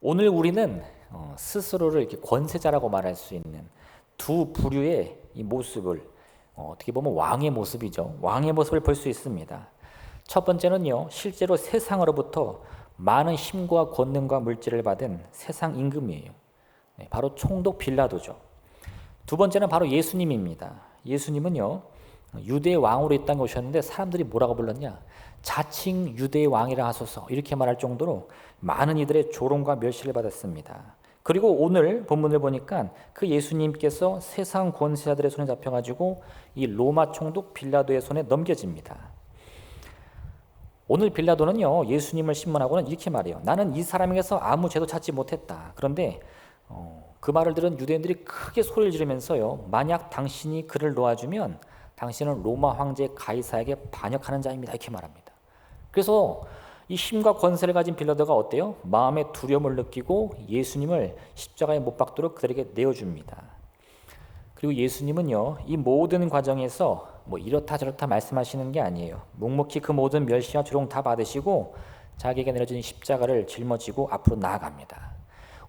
오늘 우리는 어, 스스로를 이렇게 권세자라고 말할 수 있는 두 부류의 이 모습을 어, 떻게 보면 왕의 모습이죠. 왕의 모습을 볼 수 있습니다. 첫 번째는요, 실제로 세상으로부터 많은 힘과 권능과 물질을 받은 세상 임금이에요. 네, 바로 총독 빌라도죠. 두 번째는 바로 예수님입니다. 예수님은요, 유대의 왕으로 이 땅에 오셨는데 사람들이 뭐라고 불렀냐? 자칭 유대의 왕이라 하소서 이렇게 말할 정도로 많은 이들의 조롱과 멸시를 받았습니다. 그리고 오늘 본문을 보니까 그 예수님께서 세상 권세자들의 손에 잡혀가지고 이 로마 총독 빌라도의 손에 넘겨집니다. 오늘 빌라도는요 예수님을 신문하고는 이렇게 말해요. 나는 이 사람에게서 아무 죄도 찾지 못했다. 그런데 어, 그 말을 들은 유대인들이 크게 소리를 지르면서요. 만약 당신이 그를 놓아주면 당신은 로마 황제 가이사에게 반역하는 자입니다. 이렇게 말합니다. 그래서 이 힘과 권세를 가진 빌라도가 어때요? 마음의 두려움을 느끼고 예수님을 십자가에 못 박도록 그들에게 내어줍니다. 그리고 예수님은요, 이 모든 과정에서 뭐 이렇다 저렇다 말씀하시는 게 아니에요. 묵묵히 그 모든 멸시와 조롱 다 받으시고 자기에게 내려진 십자가를 짊어지고 앞으로 나아갑니다.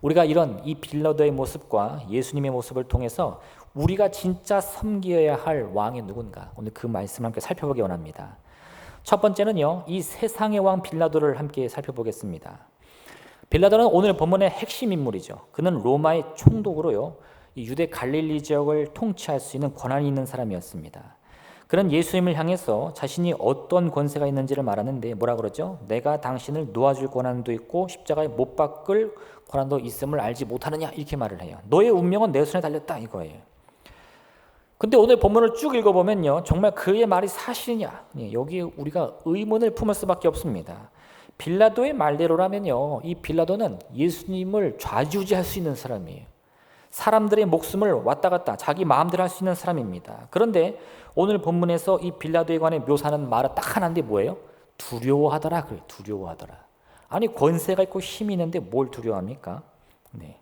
우리가 이런 이 빌라도의 모습과 예수님의 모습을 통해서 우리가 진짜 섬기어야 할 왕이 누군가 오늘 그 말씀을 함께 살펴보기 원합니다. 첫 번째는요, 이 세상의 왕 빌라도를 함께 살펴보겠습니다. 빌라도는 오늘 본문의 핵심 인물이죠. 그는 로마의 총독으로요, 유대 갈릴리 지역을 통치할 수 있는 권한이 있는 사람이었습니다. 그는 예수님을 향해서 자신이 어떤 권세가 있는지를 말하는데 뭐라 그러죠? 내가 당신을 놓아줄 권한도 있고 십자가에 못 박을 권한도 있음을 알지 못하느냐 이렇게 말을 해요. 너의 운명은 내 손에 달렸다 이거예요. 근데 오늘 본문을 쭉 읽어보면요. 정말 그의 말이 사실이냐. 예, 여기 우리가 의문을 품을 수밖에 없습니다. 빌라도의 말대로라면요. 이 빌라도는 예수님을 좌지우지할 수 있는 사람이에요. 사람들의 목숨을 왔다 갔다 자기 마음대로 할 수 있는 사람입니다. 그런데 오늘 본문에서 이 빌라도에 관해 묘사하는 말은 딱 하나인데 뭐예요? 두려워하더라. 그래, 두려워하더라. 아니 권세가 있고 힘이 있는데 뭘 두려워합니까? 네.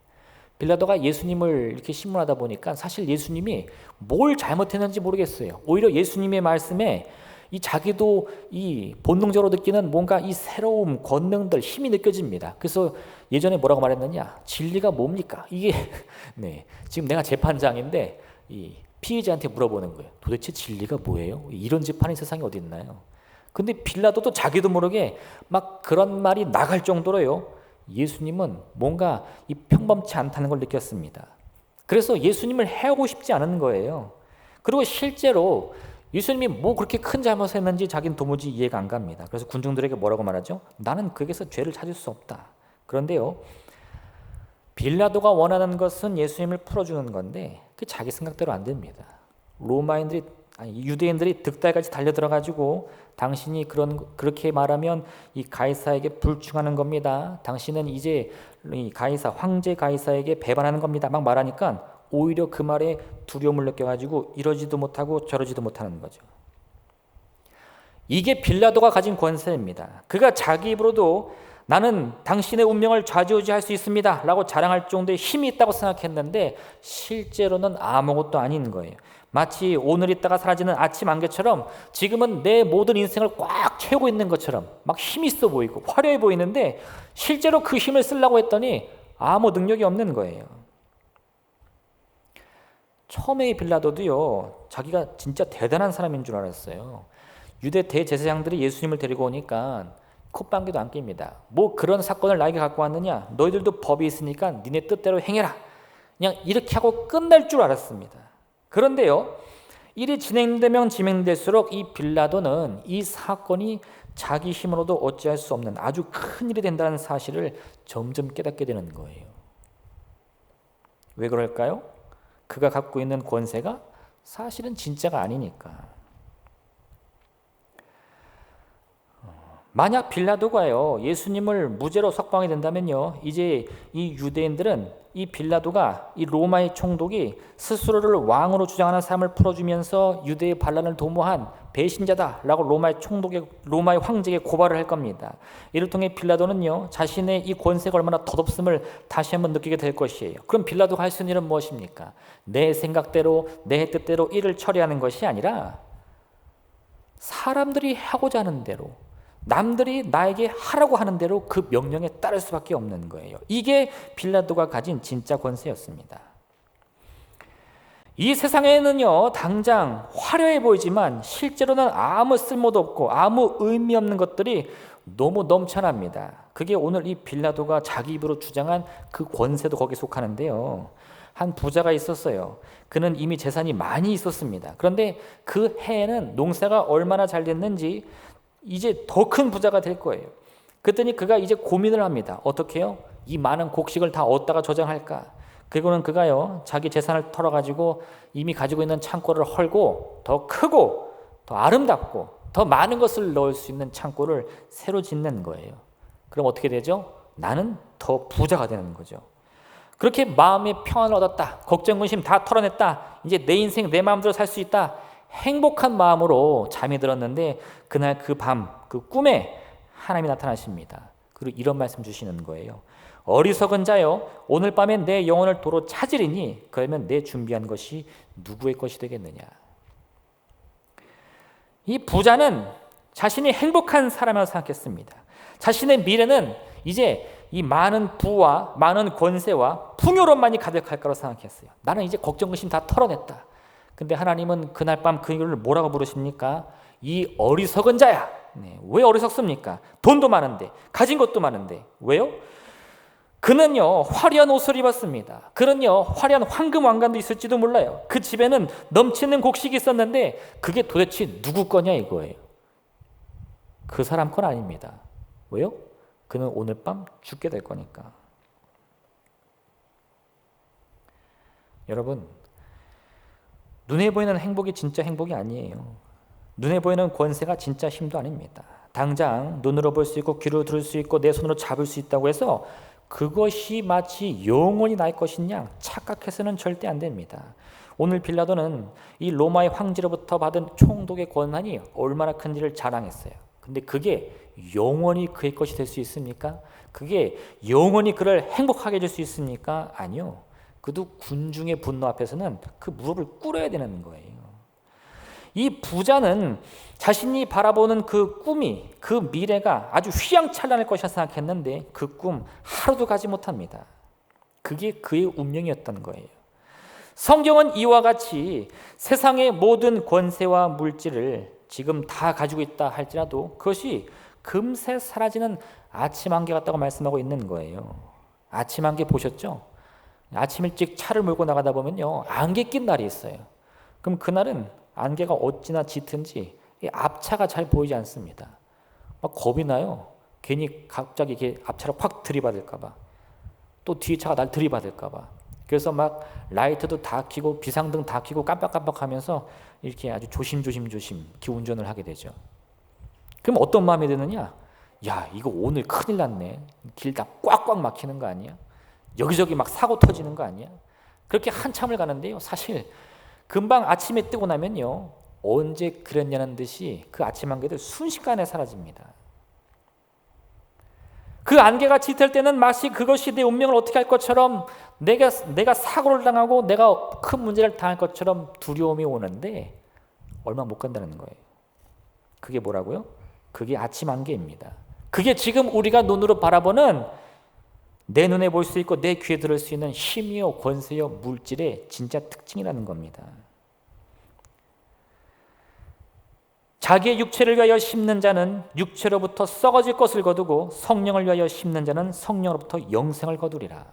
빌라도가 예수님을 이렇게 신문하다 보니까 사실 예수님이 뭘 잘못했는지 모르겠어요. 오히려 예수님의 말씀에 이 자기도 이 본능적으로 느끼는 뭔가 이 새로운 권능들 힘이 느껴집니다. 그래서 예전에 뭐라고 말했느냐? 진리가 뭡니까? 이게 네 지금 내가 재판장인데 이 피해자한테 물어보는 거예요. 도대체 진리가 뭐예요? 이런 재판이 세상에 어디 있나요? 근데 빌라도도 자기도 모르게 막 그런 말이 나갈 정도로요. 예수님은 뭔가 이 평범치 않다는 걸 느꼈습니다. 그래서 예수님을 해하고 싶지 않은 거예요. 그리고 실제로 예수님이 뭐 그렇게 큰 잘못을 했는지 자기는 도무지 이해가 안 갑니다. 그래서 군중들에게 뭐라고 말하죠? 나는 그에게서 죄를 찾을 수 없다. 그런데요, 빌라도가 원하는 것은 예수님을 풀어주는 건데 그 자기 생각대로 안 됩니다. 로마인들이 아니 유대인들이 득달같이 달려들어 가지고 당신이 그런 그렇게 말하면 이 가이사에게 불충하는 겁니다. 당신은 이제 이 가이사 황제 가이사에게 배반하는 겁니다. 막 말하니까 오히려 그 말에 두려움을 느껴 가지고 이러지도 못하고 저러지도 못하는 거죠. 이게 빌라도가 가진 권세입니다. 그가 자기 입으로도 나는 당신의 운명을 좌지우지할 수 있습니다. 라고 자랑할 정도의 힘이 있다고 생각했는데 실제로는 아무것도 아닌 거예요. 마치 오늘 있다가 사라지는 아침 안개처럼 지금은 내 모든 인생을 꽉 채우고 있는 것처럼 막 힘이 있어 보이고 화려해 보이는데 실제로 그 힘을 쓰려고 했더니 아무 능력이 없는 거예요. 처음에 빌라도도요, 자기가 진짜 대단한 사람인 줄 알았어요. 유대 대제사장들이 예수님을 데리고 오니까 콧방귀도 안 낍니다. 뭐 그런 사건을 나에게 갖고 왔느냐? 너희들도 법이 있으니까 니네 뜻대로 행해라. 그냥 이렇게 하고 끝날 줄 알았습니다. 그런데요, 일이 진행되면 진행될수록 이 빌라도는 이 사건이 자기 힘으로도 어찌할 수 없는 아주 큰 일이 된다는 사실을 점점 깨닫게 되는 거예요. 왜 그럴까요? 그가 갖고 있는 권세가 사실은 진짜가 아니니까. 만약 빌라도가요 예수님을 무죄로 석방이 된다면요 이제 이 유대인들은 이 빌라도가 이 로마의 총독이 스스로를 왕으로 주장하는 삶을 풀어주면서 유대의 반란을 도모한 배신자다라고 로마의 총독의 로마의 황제에게 고발을 할 겁니다. 이를 통해 빌라도는요 자신의 이 권세가 얼마나 덧없음을 다시 한번 느끼게 될 것이에요. 그럼 빌라도가 할 수 있는 일은 무엇입니까? 내 생각대로 내 뜻대로 일을 처리하는 것이 아니라 사람들이 하고자 하는 대로 남들이 나에게 하라고 하는 대로 그 명령에 따를 수밖에 없는 거예요. 이게 빌라도가 가진 진짜 권세였습니다. 이 세상에는요, 당장 화려해 보이지만 실제로는 아무 쓸모도 없고 아무 의미 없는 것들이 너무 넘쳐납니다. 그게 오늘 이 빌라도가 자기 입으로 주장한 그 권세도 거기에 속하는데요. 한 부자가 있었어요. 그는 이미 재산이 많이 있었습니다. 그런데 그 해에는 농사가 얼마나 잘 됐는지 이제 더 큰 부자가 될 거예요. 그랬더니 그가 이제 고민을 합니다. 어떻게 해요? 이 많은 곡식을 다 어디다가 저장할까? 그리고는 그가요, 자기 재산을 털어가지고 이미 가지고 있는 창고를 헐고 더 크고 더 아름답고 더 많은 것을 넣을 수 있는 창고를 새로 짓는 거예요. 그럼 어떻게 되죠? 나는 더 부자가 되는 거죠. 그렇게 마음의 평안을 얻었다. 걱정, 근심 다 털어냈다. 이제 내 인생 내 마음대로 살 수 있다. 행복한 마음으로 잠이 들었는데 그날 그 밤, 그 꿈에 하나님이 나타나십니다. 그리고 이런 말씀 주시는 거예요. 어리석은 자여, 오늘 밤에 내 영혼을 도로 찾으리니 그러면 내 준비한 것이 누구의 것이 되겠느냐. 이 부자는 자신이 행복한 사람이라고 생각했습니다. 자신의 미래는 이제 이 많은 부와 많은 권세와 풍요로만이 가득할 거라고 생각했어요. 나는 이제 걱정 근심 다 털어냈다. 근데 하나님은 그날 밤그 일을 뭐라고 부르십니까? 이 어리석은 자야. 네, 왜 어리석습니까? 돈도 많은데, 가진 것도 많은데. 왜요? 그는요, 화려한 옷을 입었습니다. 그는요, 화려한 황금 왕관도 있을지도 몰라요. 그 집에는 넘치는 곡식이 있었는데, 그게 도대체 누구 거냐 이거예요. 그 사람 건 아닙니다. 왜요? 그는 오늘 밤 죽게 될 거니까. 여러분, 눈에 보이는 행복이 진짜 행복이 아니에요. 눈에 보이는 권세가 진짜 힘도 아닙니다. 당장 눈으로 볼 수 있고 귀로 들을 수 있고 내 손으로 잡을 수 있다고 해서 그것이 마치 영원히 나의 것이냐 착각해서는 절대 안 됩니다. 오늘 빌라도는 이 로마의 황제로부터 받은 총독의 권한이 얼마나 큰지를 자랑했어요. 근데 그게 영원히 그의 것이 될 수 있습니까? 그게 영원히 그를 행복하게 해줄 수 있습니까? 아니요. 그도 군중의 분노 앞에서는 그 무릎을 꿇어야 되는 거예요. 이 부자는 자신이 바라보는 그 꿈이 그 미래가 아주 휘황찬란할 것이라 생각했는데 그 꿈 하루도 가지 못합니다. 그게 그의 운명이었던 거예요. 성경은 이와 같이 세상의 모든 권세와 물질을 지금 다 가지고 있다 할지라도 그것이 금세 사라지는 아침 안개 같다고 말씀하고 있는 거예요. 아침 안개 보셨죠? 아침 일찍 차를 몰고 나가다 보면요 안개 낀 날이 있어요. 그럼 그날은 안개가 어찌나 짙은지 앞차가 잘 보이지 않습니다. 막 겁이 나요. 괜히 갑자기 이렇게 앞차를 확 들이받을까봐. 또 뒤에 차가 날 들이받을까봐. 그래서 막 라이트도 다 켜고 비상등 다 켜고 깜빡깜빡 하면서 이렇게 아주 조심조심 조심 기운전을 하게 되죠. 그럼 어떤 마음이 드느냐? 야 이거 오늘 큰일 났네. 길 다 꽉꽉 막히는 거 아니야? 여기저기 막 사고 터지는 거 아니야? 그렇게 한참을 가는데요. 사실 금방 아침에 뜨고 나면요. 언제 그랬냐는 듯이 그 아침 안개들 순식간에 사라집니다. 그 안개가 짙을 때는 마치 그것이 내 운명을 어떻게 할 것처럼 내가 내가 사고를 당하고 내가 큰 문제를 당할 것처럼 두려움이 오는데 얼마 못 간다는 거예요. 그게 뭐라고요? 그게 아침 안개입니다. 그게 지금 우리가 눈으로 바라보는 내 눈에 볼 수 있고 내 귀에 들을 수 있는 힘이요 권세요 물질의 진짜 특징이라는 겁니다. 자기의 육체를 위하여 심는 자는 육체로부터 썩어질 것을 거두고 성령을 위하여 심는 자는 성령으로부터 영생을 거두리라.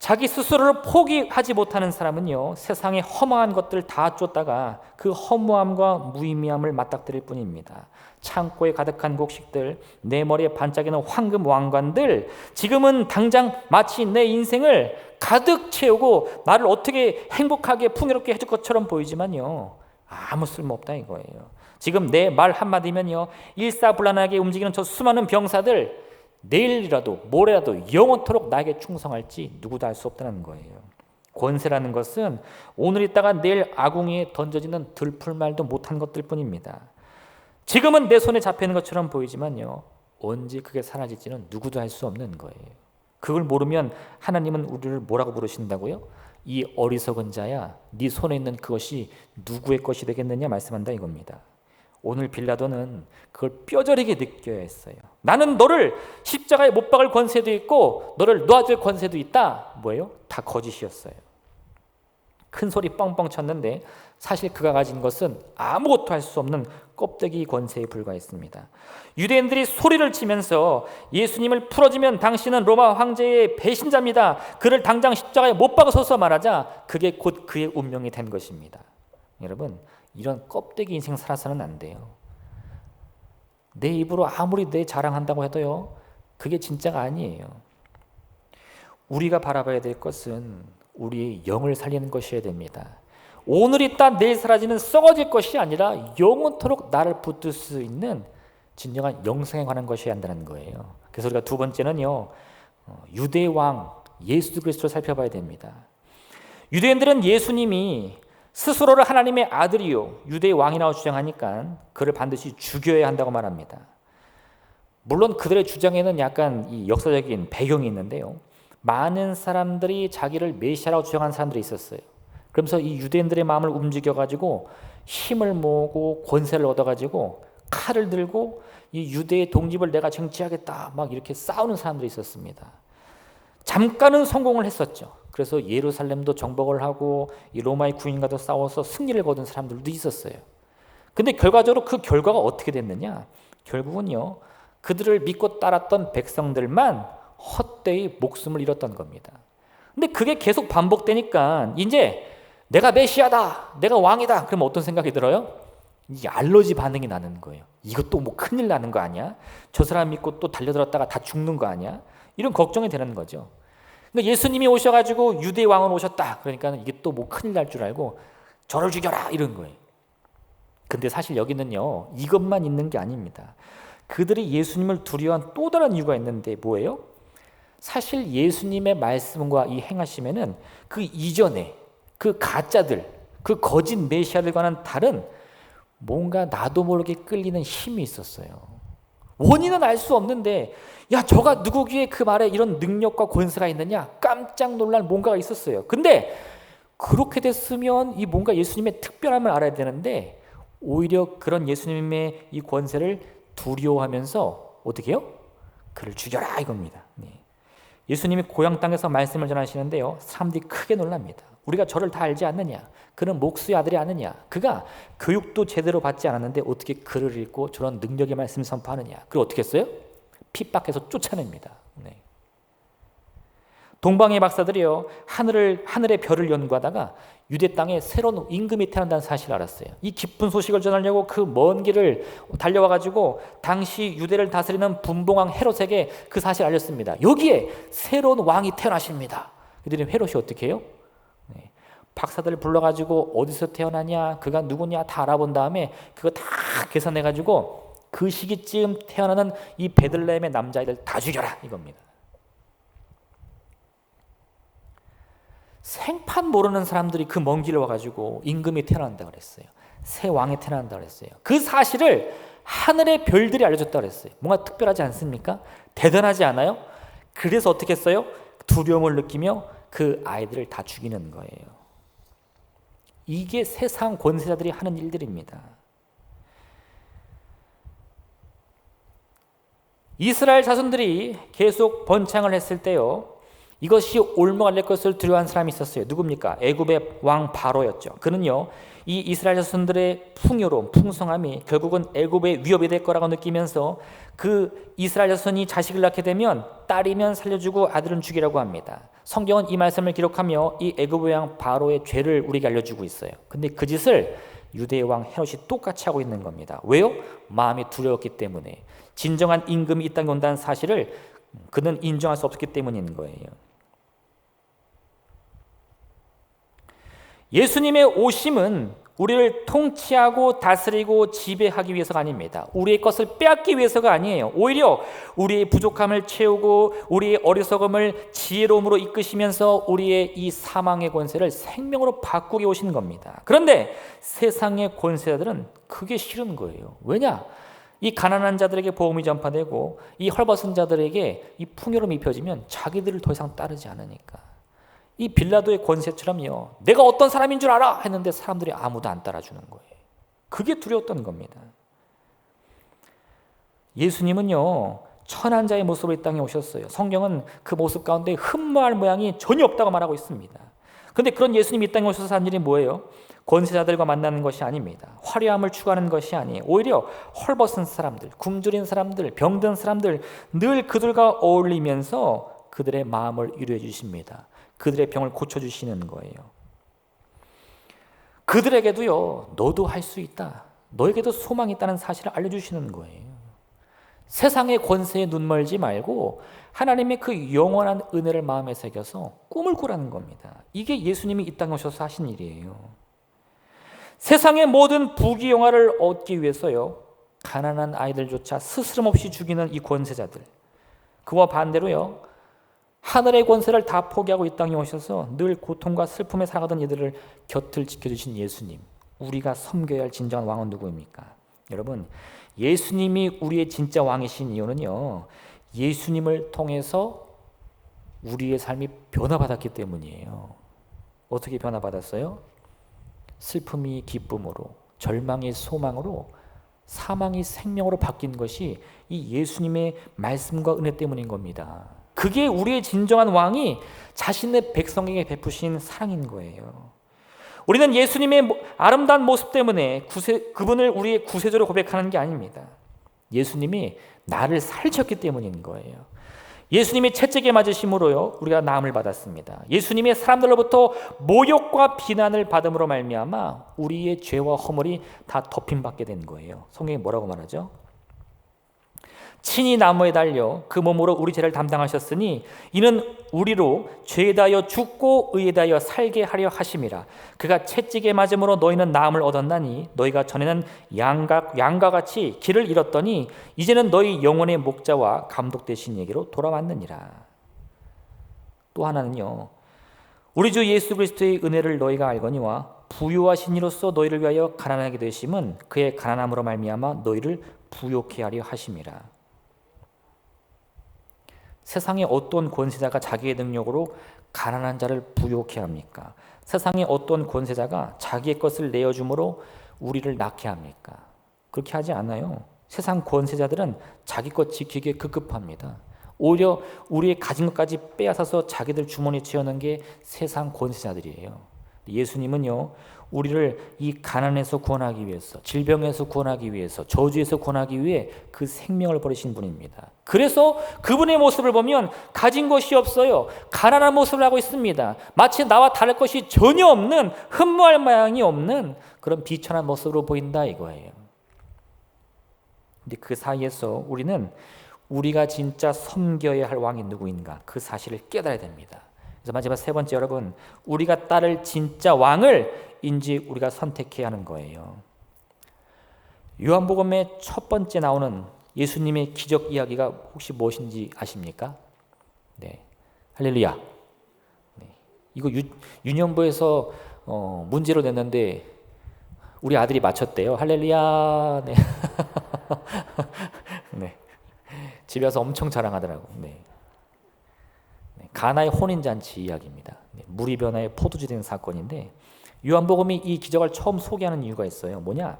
자기 스스로를 포기하지 못하는 사람은요 세상의 허망한 것들 다 쫓다가 그 허무함과 무의미함을 맞닥뜨릴 뿐입니다. 창고에 가득한 곡식들, 내 머리에 반짝이는 황금 왕관들, 지금은 당장 마치 내 인생을 가득 채우고 나를 어떻게 행복하게 풍요롭게 해줄 것처럼 보이지만요 아무 쓸모 없다 이거예요. 지금 내 말 한마디면요 일사불란하게 움직이는 저 수많은 병사들 내일이라도 모레라도 영원토록 나에게 충성할지 누구도 알 수 없다는 거예요. 권세라는 것은 오늘 있다가 내일 아궁이에 던져지는 들풀말도 못한 것들 뿐입니다. 지금은 내 손에 잡히는 것처럼 보이지만요. 언제 그게 사라질지는 누구도 알 수 없는 거예요. 그걸 모르면 하나님은 우리를 뭐라고 부르신다고요? 이 어리석은 자야, 네 손에 있는 그것이 누구의 것이 되겠느냐 말씀한다 이겁니다. 오늘 빌라도는 그걸 뼈저리게 느껴야 했어요. 나는 너를 십자가에 못 박을 권세도 있고 너를 놓아줄 권세도 있다. 뭐예요? 다 거짓이었어요. 큰 소리 뻥뻥 쳤는데 사실 그가 가진 것은 아무것도 할 수 없는 껍데기 권세에 불과했습니다. 유대인들이 소리를 치면서 예수님을 풀어주면 당신은 로마 황제의 배신자입니다. 그를 당장 십자가에 못 박아서서 말하자 그게 곧 그의 운명이 된 것입니다. 여러분 이런 껍데기 인생 살아서는 안 돼요. 내 입으로 아무리 내 자랑한다고 해도요 그게 진짜가 아니에요. 우리가 바라봐야 될 것은 우리의 영을 살리는 것이어야 됩니다. 오늘 있다 내일 사라지는 썩어질 것이 아니라 영원토록 나를 붙들 수 있는 진정한 영생에 관한 것이어야 한다는 거예요. 그래서 우리가 두 번째는요. 어, 유대 왕 예수 그리스도를 살펴봐야 됩니다. 유대인들은 예수님이 스스로를 하나님의 아들이요 유대의 왕이라고 주장하니까 그를 반드시 죽여야 한다고 말합니다. 물론 그들의 주장에는 약간 이 역사적인 배경이 있는데요. 많은 사람들이 자기를 메시아라고 주장하는 사람들이 있었어요. 그러면서 이 유대인들의 마음을 움직여 가지고 힘을 모으고 권세를 얻어 가지고 칼을 들고 이 유대의 독립을 내가 정치하겠다 막 이렇게 싸우는 사람들이 있었습니다. 잠깐은 성공을 했었죠. 그래서 예루살렘도 정복을 하고 이 로마의 군인과도 싸워서 승리를 거둔 사람들도 있었어요. 근데 결과적으로 그 결과가 어떻게 됐느냐? 결국은요. 그들을 믿고 따랐던 백성들만 헛되이 목숨을 잃었던 겁니다. 근데 그게 계속 반복되니까 이제 내가 메시아다, 내가 왕이다. 그러면 어떤 생각이 들어요? 이 알러지 반응이 나는 거예요. 이것도 뭐 큰일 나는 거 아니야? 저 사람 믿고 또 달려들었다가 다 죽는 거 아니야? 이런 걱정이 되는 거죠. 그러니까 예수님이 오셔가지고 유대 왕은 오셨다. 그러니까 이게 또 뭐 큰일 날 줄 알고 저를 죽여라 이런 거예요. 근데 사실 여기는요 이것만 있는 게 아닙니다. 그들이 예수님을 두려워한 또 다른 이유가 있는데 뭐예요? 사실 예수님의 말씀과 이 행하심에는 그 이전에 그 가짜들, 그 거짓 메시아를 관한 다른 뭔가 나도 모르게 끌리는 힘이 있었어요. 원인은 알 수 없는데 야 저가 누구기에 그 말에 이런 능력과 권세가 있느냐 깜짝 놀랄 뭔가가 있었어요. 근데 그렇게 됐으면 이 뭔가 예수님의 특별함을 알아야 되는데 오히려 그런 예수님의 이 권세를 두려워하면서 어떻게 해요? 그를 죽여라 이겁니다. 네. 예수님이 고향 땅에서 말씀을 전하시는데요. 사람들이 크게 놀랍니다. 우리가 저를 다 알지 않느냐? 그는 목수의 아들이 아느냐? 그가 교육도 제대로 받지 않았는데 어떻게 글을 읽고 저런 능력의 말씀 선포하느냐? 그리고 어떻게 했어요? 핍박해서 쫓아냅니다. 네. 동방의 박사들이요 하늘을 하늘의 별을 연구하다가 유대 땅에 새로운 임금이 태어난다는 사실을 알았어요. 이 기쁜 소식을 전하려고 그 먼 길을 달려와 가지고 당시 유대를 다스리는 분봉왕 헤롯에게 그 사실을 알렸습니다. 여기에 새로운 왕이 태어나십니다. 그들이 헤롯이 어떻게 해요? 네. 박사들을 불러가지고 어디서 태어나냐, 그가 누구냐 다 알아본 다음에 그거 다 계산해가지고 그 시기쯤 태어나는 이 베들레헴의 남자아이들 다 죽여라 이겁니다. 생판 모르는 사람들이 그 먼 길을 와가지고 임금이 태어난다 그랬어요. 새 왕이 태어난다 그랬어요. 그 사실을 하늘의 별들이 알려줬다 그랬어요. 뭔가 특별하지 않습니까? 대단하지 않아요? 그래서 어떻게 했어요? 두려움을 느끼며 그 아이들을 다 죽이는 거예요. 이게 세상 권세자들이 하는 일들입니다. 이스라엘 자손들이 계속 번창을 했을 때요. 이것이 올무갈 것을 두려워한 사람이 있었어요. 누굽니까? 애굽의 왕 바로였죠. 그는요. 이 이스라엘 자손들의 풍요로움, 풍성함이 결국은 애굽의 위협이 될 거라고 느끼면서 그 이스라엘 자손이 자식을 낳게 되면 딸이면 살려주고 아들은 죽이라고 합니다. 성경은 이 말씀을 기록하며 이 애굽의 왕 바로의 죄를 우리에게 알려주고 있어요. 근데 그 짓을 유대의 왕 헤롯이 똑같이 하고 있는 겁니다. 왜요? 마음이 두려웠기 때문에 진정한 임금이 이 땅에 온다는 사실을 그는 인정할 수 없었기 때문인 거예요. 예수님의 오심은 우리를 통치하고 다스리고 지배하기 위해서가 아닙니다. 우리의 것을 빼앗기 위해서가 아니에요. 오히려 우리의 부족함을 채우고 우리의 어리석음을 지혜로움으로 이끄시면서 우리의 이 사망의 권세를 생명으로 바꾸게 오시는 겁니다. 그런데 세상의 권세자들은 그게 싫은 거예요. 왜냐? 이 가난한 자들에게 보험이 전파되고 이 헐벗은 자들에게 이 풍요로움이 입혀지면 자기들을 더 이상 따르지 않으니까. 이 빌라도의 권세처럼요. 내가 어떤 사람인 줄 알아 했는데 사람들이 아무도 안 따라주는 거예요. 그게 두려웠던 겁니다. 예수님은요 천한 자의 모습으로 이 땅에 오셨어요. 성경은 그 모습 가운데 흠모할 모양이 전혀 없다고 말하고 있습니다. 근데 그런 예수님이 이 땅에 오셔서 한 일이 뭐예요? 권세자들과 만나는 것이 아닙니다. 화려함을 추구하는 것이 아니에요. 오히려 헐벗은 사람들, 굶주린 사람들, 병든 사람들 늘 그들과 어울리면서 그들의 마음을 위로해 주십니다. 그들의 병을 고쳐 주시는 거예요. 그들에게도요. 너도 할 수 있다. 너에게도 소망이 있다는 사실을 알려 주시는 거예요. 세상의 권세에 눈멀지 말고 하나님의 그 영원한 은혜를 마음에 새겨서 꿈을 꾸라는 겁니다. 이게 예수님이 이 땅에 오셔서 하신 일이에요. 세상의 모든 부귀영화를 얻기 위해서요. 가난한 아이들조차 스스럼 없이 죽이는 이 권세자들. 그와 반대로요. 하늘의 권세를 다 포기하고 이 땅에 오셔서 늘 고통과 슬픔에 살아가던 이들을 곁을 지켜주신 예수님. 우리가 섬겨야 할 진정한 왕은 누구입니까? 여러분, 예수님이 우리의 진짜 왕이신 이유는요. 예수님을 통해서 우리의 삶이 변화받았기 때문이에요. 어떻게 변화받았어요? 슬픔이 기쁨으로, 절망이 소망으로, 사망이 생명으로 바뀐 것이 이 예수님의 말씀과 은혜 때문인 겁니다. 그게 우리의 진정한 왕이 자신의 백성에게 베푸신 사랑인 거예요. 우리는 예수님의 아름다운 모습 때문에 구세, 그분을 우리의 구세주로 고백하는 게 아닙니다. 예수님이 나를 살렸기 때문인 거예요. 예수님이 채찍에 맞으심으로요 우리가 나음을 받았습니다. 예수님의 사람들로부터 모욕과 비난을 받음으로 말미암아 우리의 죄와 허물이 다 덮임 받게 된 거예요. 성경이 뭐라고 말하죠? 친히 나무에 달려 그 몸으로 우리 죄를 담당하셨으니 이는 우리로 죄에 대하여 죽고 의에 대하여 살게 하려 하심이라. 그가 채찍에 맞음으로 너희는 나음을 얻었나니 너희가 전에는 양과, 양과 같이 길을 잃었더니 이제는 너희 영혼의 목자와 감독 되신 얘기로 돌아왔느니라. 또 하나는요. 우리 주 예수 그리스도의 은혜를 너희가 알거니와 부유하신 이로서 너희를 위하여 가난하게 되심은 그의 가난함으로 말미암아 너희를 부욕케 하려 하심이라 세상의 어떤 권세자가 자기의 능력으로 가난한 자를 부욕해 합니까? 세상의 어떤 권세자가 자기의 것을 내어줌으로 우리를 낳게 합니까? 그렇게 하지 않아요. 세상 권세자들은 자기 것 지키기에 급급합니다. 오히려 우리의 가진 것까지 빼앗아서 자기들 주머니에 채우는 게 세상 권세자들이에요. 예수님은요, 우리를 이 가난에서 구원하기 위해서, 질병에서 구원하기 위해서, 저주에서 구원하기 위해 그 생명을 버리신 분입니다. 그래서 그분의 모습을 보면 가진 것이 없어요. 가난한 모습을 하고 있습니다. 마치 나와 다를 것이 전혀 없는 흠모할 모양이 없는 그런 비천한 모습으로 보인다 이거예요. 근데 그 사이에서 우리는 우리가 진짜 섬겨야 할 왕이 누구인가 그 사실을 깨달아야 됩니다. 그래서 마지막 세 번째 여러분, 우리가 따를 진짜 왕을 인지 우리가 선택해야 하는 거예요. 요한복음의 첫 번째 나오는 예수님의 기적 이야기가 혹시 무엇인지 아십니까? 네, 할렐루야. 네. 이거 유, 유년부에서 어, 문제로 냈는데 우리 아들이 맞췄대요. 할렐루야. 네. 네. 집에 와서 엄청 자랑하더라고. 네. 네. 가나의 혼인 잔치 이야기입니다. 네. 물이 변화에 포도주 된 사건인데 요한복음이 이 기적을 처음 소개하는 이유가 있어요. 뭐냐?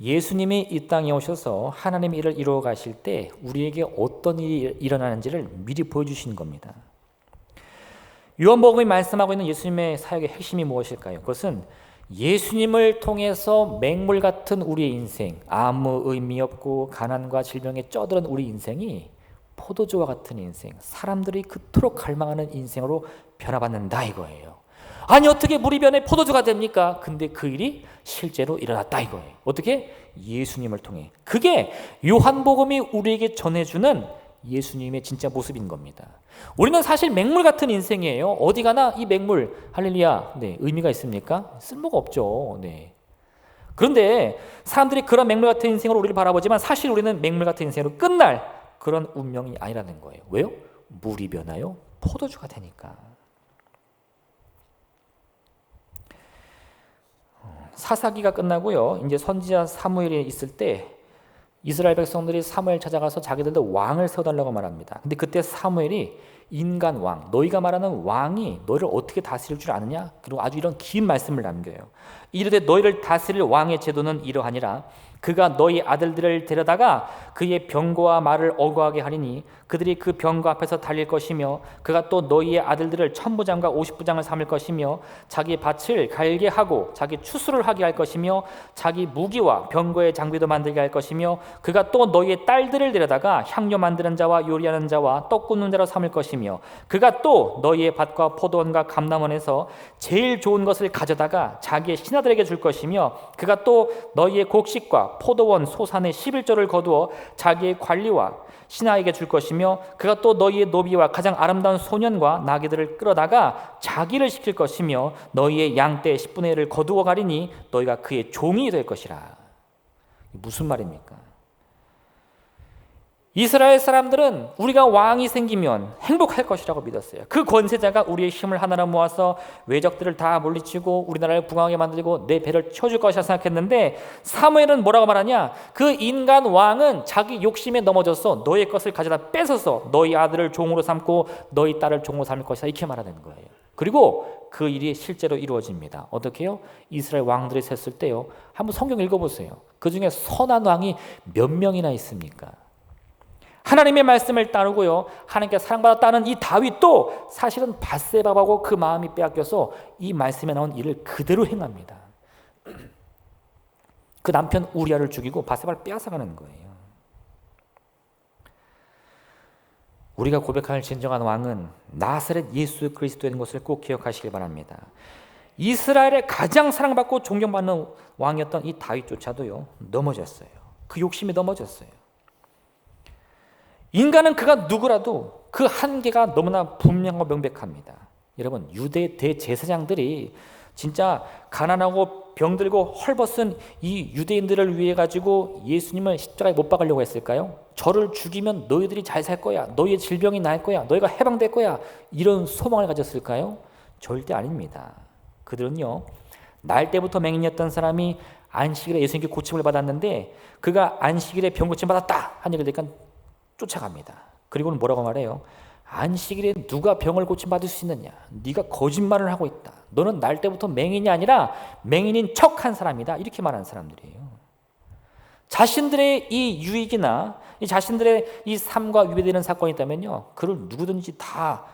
예수님이 이 땅에 오셔서 하나님의 일을 이루어 가실 때 우리에게 어떤 일이 일어나는지를 미리 보여주시는 겁니다. 요한복음이 말씀하고 있는 예수님의 사역의 핵심이 무엇일까요? 그것은 예수님을 통해서 맹물 같은 우리의 인생, 아무 의미 없고 가난과 질병에 쩌들은 우리 인생이 포도주와 같은 인생, 사람들이 그토록 갈망하는 인생으로 변화받는다 이거예요. 아니 어떻게 물이 변해 포도주가 됩니까? 근데 그 일이 실제로 일어났다 이거예요. 어떻게? 예수님을 통해. 그게 요한복음이 우리에게 전해주는 예수님의 진짜 모습인 겁니다. 우리는 사실 맹물 같은 인생이에요. 어디 가나 이 맹물 할렐루야. 네, 의미가 있습니까? 쓸모가 없죠. 네. 그런데 사람들이 그런 맹물 같은 인생으로 우리를 바라보지만 사실 우리는 맹물 같은 인생으로 끝날 그런 운명이 아니라는 거예요. 왜요? 물이 변하여 포도주가 되니까. 사사기가 끝나고요. 이제 선지자 사무엘이 있을 때 이스라엘 백성들이 사무엘 찾아가서 자기들도 왕을 세워달라고 말합니다. 근데 그때 사무엘이 인간 왕, 너희가 말하는 왕이 너희를 어떻게 다스릴 줄 아느냐? 그리고 아주 이런 긴 말씀을 남겨요. 이르되 너희를 다스릴 왕의 제도는 이러하니라. 그가 너희 아들들을 데려다가 그의 병거와 말을 어거하게 하리니 그들이 그 병거 앞에서 달릴 것이며 그가 또 너희의 아들들을 천부장과 오십부장을 삼을 것이며 자기 밭을 갈게 하고 자기 추수를 하게 할 것이며 자기 무기와 병거의 장비도 만들게 할 것이며 그가 또 너희의 딸들을 데려다가 향료 만드는 자와 요리하는 자와 떡 굽는 자로 삼을 것이며 그가 또 너희의 밭과 포도원과 감남원에서 제일 좋은 것을 가져다가 자기의 신하들에게 줄 것이며 그가 또 너희의 곡식과 포도원 소산의 11조를 거두어 자기의 관리와 신하에게 줄 것이며 그가 또 너희의 노비와 가장 아름다운 소년과 나귀들을 끌어다가 자기를 시킬 것이며 너희의 양떼 10분의 1을 거두어 가리니 너희가 그의 종이 될 것이라. 무슨 말입니까? 이스라엘 사람들은 우리가 왕이 생기면 행복할 것이라고 믿었어요. 그 권세자가 우리의 힘을 하나로 모아서 외적들을 다 물리치고 우리나라를 부강하게 만들고 내 배를 쳐줄 것이라 생각했는데 사무엘은 뭐라고 말하냐? 그 인간 왕은 자기 욕심에 넘어져서 너의 것을 가져다 뺏어서 너희 아들을 종으로 삼고 너희 딸을 종으로 삼을 것이다 이렇게 말하는 거예요. 그리고 그 일이 실제로 이루어집니다. 어떻게요? 이스라엘 왕들이 셌을 때요. 한번 성경 읽어보세요. 그 중에 선한 왕이 몇 명이나 있습니까? 하나님의 말씀을 따르고요. 하나님께 사랑받았다는 이 다윗도 사실은 바세바하고 그 마음이 빼앗겨서 이 말씀에 나온 일을 그대로 행합니다. 그 남편 우리아를 죽이고 바세바를 빼앗아가는 거예요. 우리가 고백할 진정한 왕은 나사렛 예수 그리스도인 것을 꼭 기억하시길 바랍니다. 이스라엘의 가장 사랑받고 존경받는 왕이었던 이 다윗조차도요 넘어졌어요. 그 욕심이 넘어졌어요. 인간은 그가 누구라도 그 한계가 너무나 분명하고 명백합니다. 여러분 유대 대제사장들이 진짜 가난하고 병들고 헐벗은 이 유대인들을 위해 가지고 예수님을 십자가에 못 박으려고 했을까요? 저를 죽이면 너희들이 잘 살 거야. 너희의 질병이 나을 거야. 너희가 해방될 거야. 이런 소망을 가졌을까요? 절대 아닙니다. 그들은요. 날 때부터 맹인이었던 사람이 안식일에 예수님께 고침을 받았는데 그가 안식일에 병 고침 받았다 한 얘기를 들으니까 쫓아갑니다. 그리고는 뭐라고 말해요? 안식일에 누가 병을 고침 받을 수 있느냐? 네가 거짓말을 하고 있다. 너는 날 때부터 맹인이 아니라 맹인인 척한 사람이다. 이렇게 말하는 사람들이에요. 자신들의 이 유익이나 이 자신들의 이 삶과 위배되는 사건이 있다면요, 그를 누구든지 다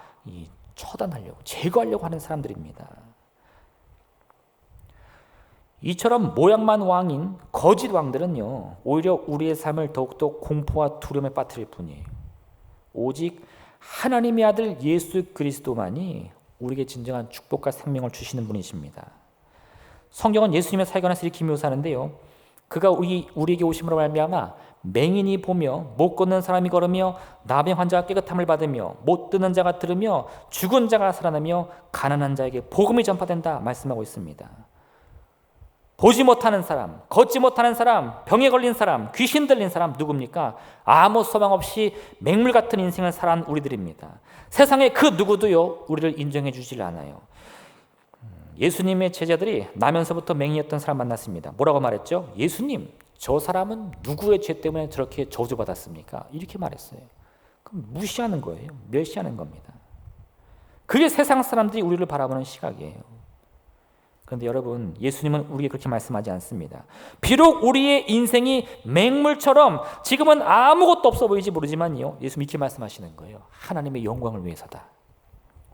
처단하려고 제거하려고 하는 사람들입니다. 이처럼 모양만 왕인 거짓 왕들은요, 오히려 우리의 삶을 더욱더 공포와 두려움에 빠뜨릴 뿐이에요. 오직 하나님의 아들 예수 그리스도만이 우리에게 진정한 축복과 생명을 주시는 분이십니다. 성경은 예수님의 사역관에서 이렇게 묘사하는데요. 그가 우리, 우리에게 오심으로 말미암아 맹인이 보며 못 걷는 사람이 걸으며 나병 환자가 깨끗함을 받으며 못 듣는 자가 들으며 죽은 자가 살아나며 가난한 자에게 복음이 전파된다 말씀하고 있습니다. 보지 못하는 사람, 걷지 못하는 사람, 병에 걸린 사람, 귀신 들린 사람 누굽니까? 아무 소망 없이 맹물 같은 인생을 살아온 우리들입니다. 세상에 그 누구도요 우리를 인정해 주질 않아요. 예수님의 제자들이 나면서부터 맹이었던 사람 만났습니다. 뭐라고 말했죠? 예수님, 저 사람은 누구의 죄 때문에 저렇게 저주받았습니까? 이렇게 말했어요. 그럼 무시하는 거예요. 멸시하는 겁니다. 그게 세상 사람들이 우리를 바라보는 시각이에요. 그런데 여러분, 예수님은 우리에게 그렇게 말씀하지 않습니다. 비록 우리의 인생이 맹물처럼 지금은 아무것도 없어 보이지 모르지만요. 예수님 이렇게 말씀하시는 거예요. 하나님의 영광을 위해서다.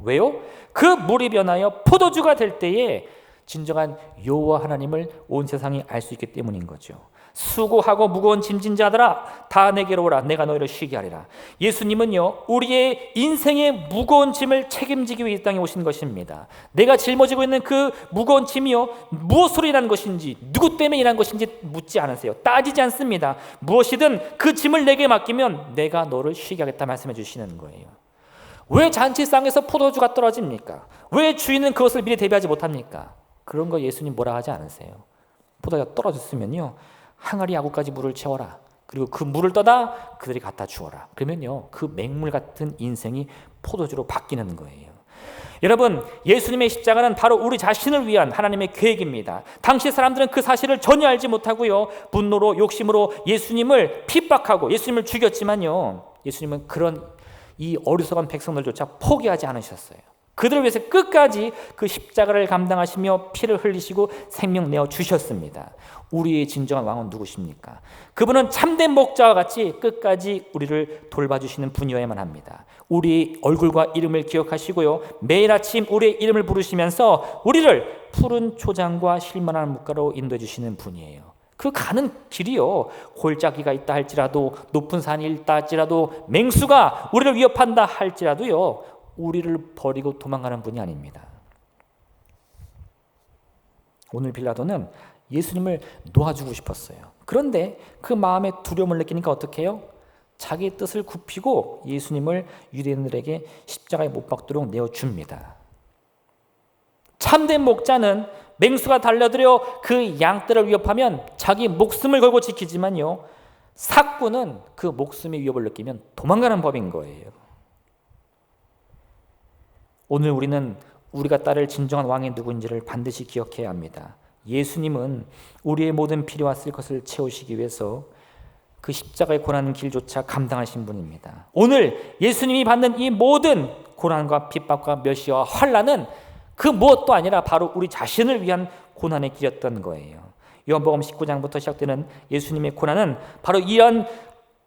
왜요? 그 물이 변하여 포도주가 될 때에 진정한 여호와 하나님을 온 세상이 알 수 있기 때문인 거죠. 수고하고 무거운 짐진 자들아 다 내게로 오라 내가 너희를 쉬게 하리라. 예수님은요 우리의 인생의 무거운 짐을 책임지기 위해 이 땅에 오신 것입니다. 내가 짊어지고 있는 그 무거운 짐이요 무엇으로 일한 것인지 누구 때문에 일한 것인지 묻지 않으세요. 따지지 않습니다. 무엇이든 그 짐을 내게 맡기면 내가 너를 쉬게 하겠다 말씀해 주시는 거예요. 왜 잔치상에서 포도주가 떨어집니까? 왜 주인은 그것을 미리 대비하지 못합니까? 그런 거 예수님 뭐라 하지 않으세요. 포도주가 떨어졌으면요 항아리 야구까지 물을 채워라. 그리고 그 물을 떠다 그들이 갖다 주어라. 그러면요, 그 맹물 같은 인생이 포도주로 바뀌는 거예요. 여러분, 예수님의 십자가는 바로 우리 자신을 위한 하나님의 계획입니다. 당시 사람들은 그 사실을 전혀 알지 못하고요, 분노로, 욕심으로 예수님을 핍박하고 예수님을 죽였지만요, 예수님은 그런 이 어리석은 백성들조차 포기하지 않으셨어요. 그들을 위해서 끝까지 그 십자가를 감당하시며 피를 흘리시고 생명 내어 주셨습니다. 우리의 진정한 왕은 누구십니까? 그분은 참된 목자와 같이 끝까지 우리를 돌봐주시는 분이어야만 합니다. 우리 얼굴과 이름을 기억하시고요. 매일 아침 우리의 이름을 부르시면서 우리를 푸른 초장과 실만한 물가로 인도해 주시는 분이에요. 그 가는 길이요. 골짜기가 있다 할지라도 높은 산이 있다 할지라도 맹수가 우리를 위협한다 할지라도요. 우리를 버리고 도망가는 분이 아닙니다. 오늘 빌라도는 예수님을 놓아주고 싶었어요. 그런데 그 마음에 두려움을 느끼니까 어떻게 해요? 자기의 뜻을 굽히고 예수님을 유대인들에게 십자가에 못 박도록 내어줍니다. 참된 목자는 맹수가 달려들어 그 양떼를 위협하면 자기 목숨을 걸고 지키지만요. 사꾼은 그 목숨의 위협을 느끼면 도망가는 법인 거예요. 오늘 우리는 우리가 따를 진정한 왕이 누구인지를 반드시 기억해야 합니다. 예수님은 우리의 모든 필요와 쓸 것을 채우시기 위해서 그 십자가의 고난 길조차 감당하신 분입니다. 오늘 예수님이 받는 이 모든 고난과 핍박과 멸시와 환란은 그 무엇도 아니라 바로 우리 자신을 위한 고난의 길이었던 거예요. 요한복음 19장부터 시작되는 예수님의 고난은 바로 이런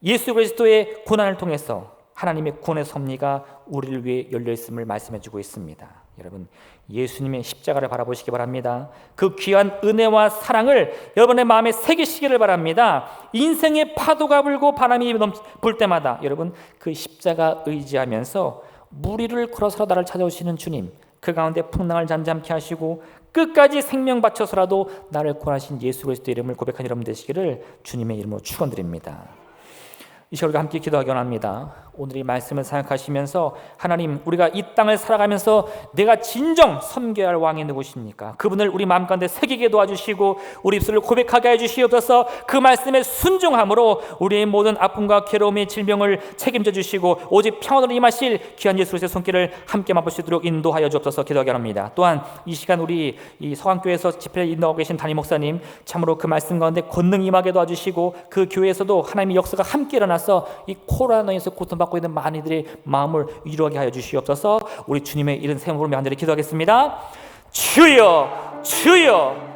예수 그리스도의 고난을 통해서 하나님의 구원의 섭리가 우리를 위해 열려 있음을 말씀해 주고 있습니다. 여러분, 예수님의 십자가를 바라보시기 바랍니다. 그 귀한 은혜와 사랑을 여러분의 마음에 새기시기를 바랍니다. 인생의 파도가 불고 바람이 불 때마다 여러분 그 십자가 의지하면서 무리를 걸어서 나를 찾아오시는 주님, 그 가운데 풍랑을 잠잠케 하시고 끝까지 생명 바쳐서라도 나를 구하신 예수 그리스도 이름을 고백한 여러분 되시기를 주님의 이름으로 축원드립니다. 이 시간 우리가 함께 기도하기 원합니다. 오늘 이 말씀을 생각하시면서 하나님 우리가 이 땅을 살아가면서 내가 진정 섬겨야 할 왕이 누구십니까? 그분을 우리 마음 가운데 새기게 도와주시고 우리 입술을 고백하게 해주시옵소서 그 말씀에 순종함으로 우리의 모든 아픔과 괴로움의 질병을 책임져 주시고 오직 평안으로 임하실 귀한 예수 그리스도의 손길을 함께 맛볼 수 있도록 인도하여 주옵소서 기도하기 합니다. 또한 이 시간 우리 이 서강교회에서 집회를 인도하고 계신 담임 목사님 참으로 그 말씀 가운데 권능 임하게 도와주시고 그 교회에서도 하나님의 역사가 함께 일어나서 이 코로나에서 고통 받고 있는 많은 이들의 마음을 위로하게 하여 주시옵소서. 우리 주님의 이른 세움으로 간절히 기도하겠습니다. 주여, 주여.